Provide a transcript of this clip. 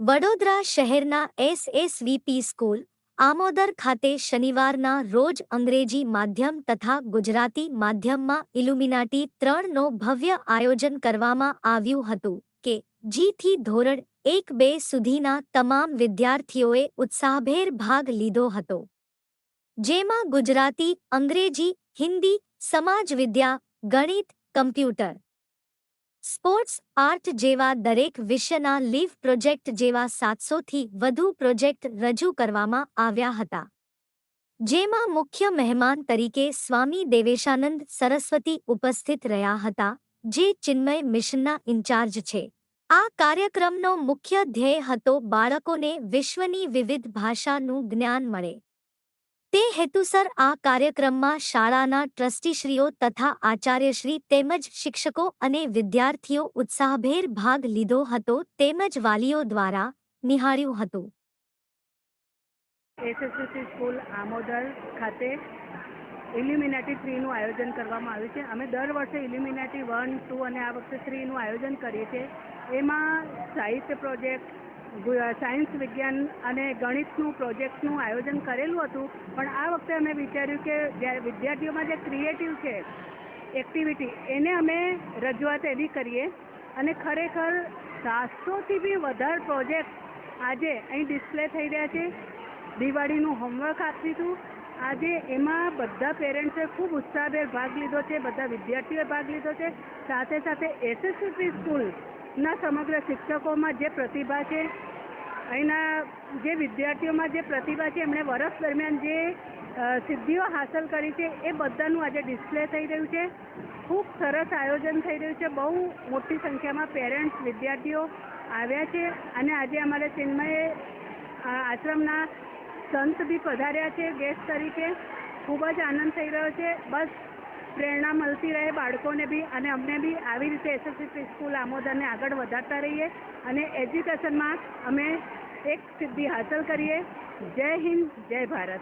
વડોદરા શહેરના એસએસવીપી સ્કૂલ, આમોદર ખાતે શનિવારના રોજ અંગ્રેજી માધ્યમ તથા ગુજરાતી માધ્યમમાં ઇલ્યુમિનાટી ત્રણનો ભવ્ય આયોજન કરવામાં આવ્યું હતું કે જીથી ધોરણ એક બે સુધીના તમામ વિદ્યાર્થીઓએ ઉત્સાહભેર ભાગ લીધો હતો. જેમાં ગુજરાતી, અંગ્રેજી, હિન્દી સમાજવિદ્યા ગણિત, કમ્પ્યુટર સ્પોર્ટ્સ આર્ટ જેવા દરેક વિષયના લીવ પ્રોજેક્ટ જેવા સાતસોથી વધુ પ્રોજેક્ટ રજૂ કરવામાં આવ્યા હતા. જેમાં મુખ્ય મહેમાન તરીકે સ્વામી દેવેશાનંદ સરસ્વતી ઉપસ્થિત રહ્યા હતા, જે ચિન્મય મિશનના ઇન્ચાર્જ છે. આ કાર્યક્રમનો મુખ્ય ધ્યેય હતો બાળકોને વિશ્વની વિવિધ ભાષાનું જ્ઞાન મળે. તે હેતુસર આ કાર્યક્રમમાં શાળાના ટ્રસ્ટીશ્રીઓ તથા આચાર્યશ્રી તેમજ શિક્ષકો અને વિદ્યાર્થીઓ ઉત્સાહભેર ભાગ લીધો હતો તેમજ વાલીઓ દ્વારા નિહાળ્યું હતું. એસએસએસસી સ્કૂલ આમોદર ખાતે ઇલ્યુમિનાટી થ્રીનું આયોજન કરવામાં આવ્યું છે. અમે દર વર્ષે ઇલ્યુમિનાટી વન, ટુ અને આ વખતે થ્રીનું આયોજન કરીએ છીએ. એમાં સાહિત્ય પ્રોજેક્ટ સાયન્સ વિજ્ઞાન અને ગણિતનું પ્રોજેક્ટનું આયોજન કરેલું હતું. પણ આ વખતે અમે વિચાર્યું કે જ્યારે વિદ્યાર્થીઓમાં જે ક્રિએટિવ છે એક્ટિવિટી એને અમે રજૂઆત એવી કરીએ. અને ખરેખર સાતસોથી બી વધારે પ્રોજેક્ટ આજે અહીં ડિસ્પ્લે થઈ રહ્યા છે. દિવાળીનું હોમવર્ક આપીશું. આજે એમાં બધા પેરેન્ટ્સે ખૂબ ઉત્સાહભેર ભાગ લીધો છે, બધા વિદ્યાર્થીઓએ ભાગ લીધો છે. સાથે સાથે એસએસસી સ્કૂલના સમગ્ર શિક્ષકોમાં જે પ્રતિભા છે અહીંના જે વિદ્યાર્થીઓમાં જે પ્રતિભા છે, એમણે વર્ષ દરમિયાન જે સિદ્ધિઓ હાંસલ કરી છે, એ બધાનું આજે ડિસ્પ્લે થઈ રહ્યું છે. ખૂબ સરસ આયોજન થઈ રહ્યું છે. બહુ મોટી સંખ્યામાં પેરેન્ટ્સ, વિદ્યાર્થીઓ આવ્યા છે અને આજે અમારે ચિન્મય આશ્રમના સંત બી પધાર્યા છે, ગેસ્ટ તરીકે. ખૂબ જ આનંદ થઈ રહ્યો છે. બસ પ્રેરણા મળતી રહે બાળકોને બી અને અમને બી આવી રીતે એસએસસી સ્કૂલ આમોદરને આગળ વધારતા રહીએ અને એજ્યુકેશનમાં અમે એક સિદ્ધિ હાંસલ કરીએ. જય હિન્દ, જય ભારત.